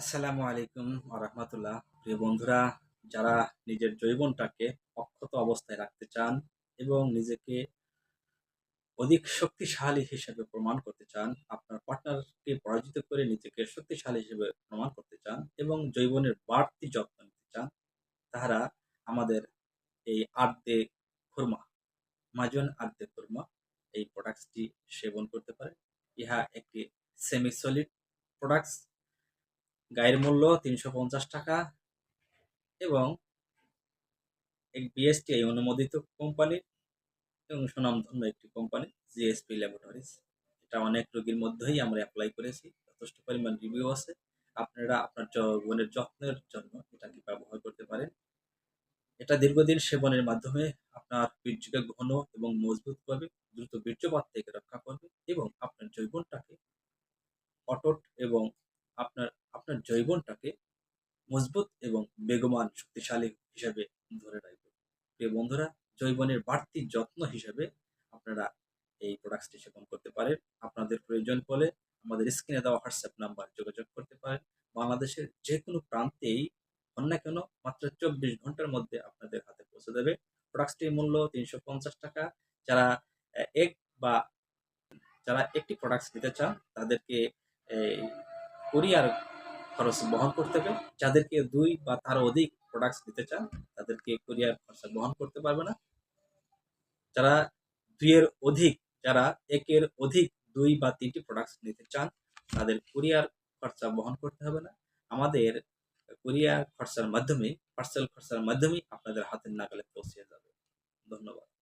আসসালামু আলাইকুম রহমতুল্লাহ প্রিয় বন্ধুরা, যারা নিজের জৈবনটাকে অক্ষত অবস্থায় রাখতে চান এবং নিজেকে অধিক শক্তিশালী হিসেবে প্রমাণ করতে চান, আপনার পার্টনারকে পরাজিত করে নিজেকে শক্তিশালী হিসেবে প্রমাণ করতে চান এবং জৈবনের বাড়তি যত্ন নিতে চান, তাহারা আমাদের এই আর্দে খুরমা, মাজন আর্দে খুরমা এই প্রোডাক্টসটি সেবন করতে পারে। ইহা একটি সেমি সলিড প্রোডাক্টস গায়ের মূল্য তিনশো পঞ্চাশ টাকা এবং এক বিএসটিআই অনুমোদিত কোম্পানি এবং সুনামধন্য একটি কোম্পানি জিএসপি ল্যাবরেটরিজ এটা অনেক রোগীর মধ্যেই আমরা অ্যাপ্লাই করেছি, যথেষ্ট পরিমাণ রিভিউ আছে। আপনারা আপনার যৌবনের যত্নের জন্য এটাকে ব্যবহার করতে পারেন। এটা দীর্ঘদিন সেবনের মাধ্যমে আপনার বীর্যকে ঘন এবং মজবুত করবে, দ্রুত বীর্যপাত থেকে রক্ষা করবে এবং আপনার জৈবনটাকে অটট এবং আপনার আপনার জৈবনটাকে মজবুত এবং বেগমান শক্তিশালী হিসাবে ধরে রাখবে। প্রিয় বন্ধুরা, জৈবনের বাড়তি যত্ন হিসাবে আপনারা এই প্রোডাক্টসটি সেবন করতে পারেন। আপনাদের প্রয়োজন হলে আমাদের স্ক্রিনে দেওয়া হোয়াটসঅ্যাপ নাম্বার যোগাযোগ করতে পারেন। বাংলাদেশের যে কোনো প্রান্তেই হন না কেন, মাত্র চব্বিশ ঘণ্টার মধ্যে আপনাদের হাতে পৌঁছে দেবে। প্রোডাক্টসটির মূল্য তিনশো পঞ্চাশ টাকা। যারা এক বা যারা একটি প্রোডাক্টস নিতে চান, তাদেরকে এই কুরিয়ার খরচ বহন করতে হবে। যাদেরকে দুই বা তার অধিক প্রোডাক্টস দিতে চান, তাদেরকে কুরিয়ার খরচ বহন করতে পারবে না। যারা দুইয়ের অধিক, যারা একের অধিক দুই বা তিনটি প্রোডাক্টস নিতে চান, তাদের কুরিয়ার খরচা বহন করতে হবে না। আমাদের কুরিয়ার খরচার মাধ্যমে পার্সেল খরচার মাধ্যমেই আপনাদের হাতের নাগালে পৌঁছে যাবে। ধন্যবাদ।